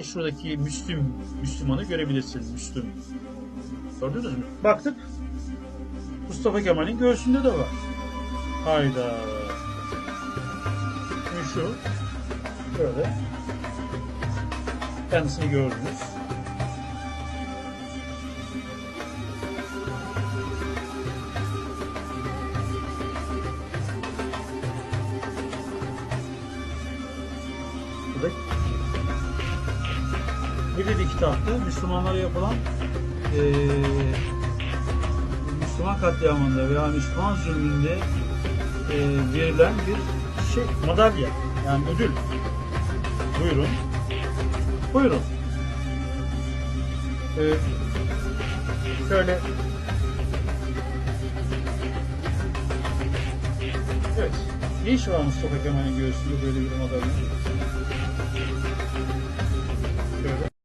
Şuradaki Müslüm, Müslümanı görebilirsiniz. Müslüm. Gördünüz mü? Baktık. Mustafa Kemal'in göğsünde de var. Hayda. Şimdi şu. Böyle. Kendisini gördünüz. Burada bir de kitapta Müslümanlara yapılan eee Müslüman katliamında veya Müslüman zulmünde eee, verilen bir şey, madalya yani ödül. Buyurun. Buyurun. Eee, şöyle Evet. Ne iş var Mustafa Kemal'in göğsünde böyle bir madalya?